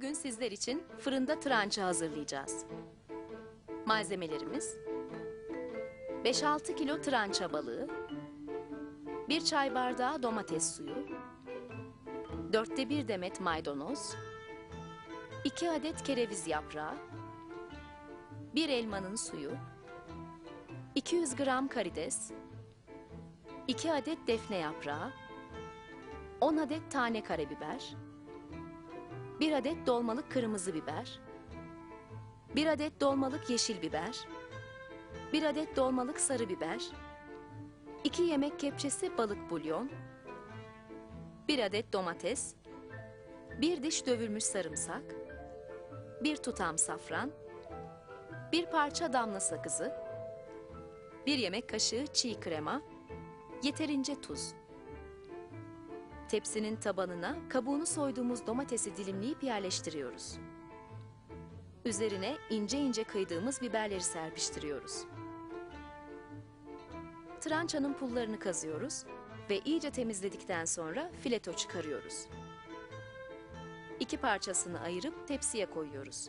Bugün sizler için fırında trança hazırlayacağız. Malzemelerimiz 5-6 kilo trança balığı, 1 çay bardağı domates suyu, 4'te 1 demet maydanoz, 2 adet kereviz yaprağı, 1 elmanın suyu, 200 gram karides, 2 adet defne yaprağı, 10 adet tane karabiber, 1 adet dolmalık kırmızı biber, 1 adet dolmalık yeşil biber, 1 adet dolmalık sarı biber, 2 yemek kepçesi balık bulyon, 1 adet domates, 1 diş dövülmüş sarımsak, 1 tutam safran, 1 parça damla sakızı, 1 yemek kaşığı çiğ krema, yeterince tuz. Tepsinin tabanına kabuğunu soyduğumuz domatesi dilimleyip yerleştiriyoruz. Üzerine ince ince kıydığımız biberleri serpiştiriyoruz. Trançanın pullarını kazıyoruz ve iyice temizledikten sonra fileto çıkarıyoruz. İki parçasını ayırıp tepsiye koyuyoruz.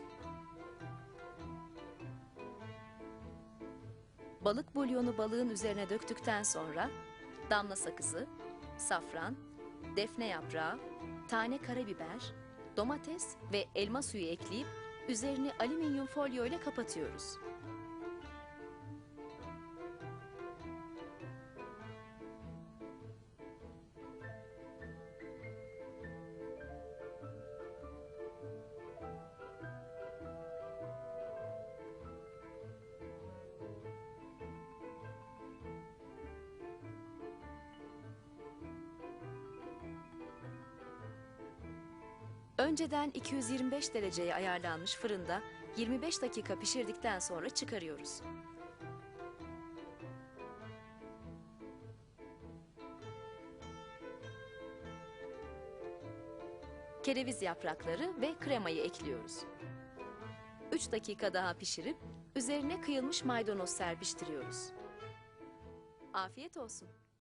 Balık bulyonu balığın üzerine döktükten sonra damla sakızı, safran, defne yaprağı, tane karabiber, domates ve elma suyu ekleyip üzerini alüminyum folyo ile kapatıyoruz. Önceden 225 dereceye ayarlanmış fırında 25 dakika pişirdikten sonra çıkarıyoruz. Kereviz yaprakları ve kremayı ekliyoruz. 3 dakika daha pişirip üzerine kıyılmış maydanoz serpiştiriyoruz. Afiyet olsun.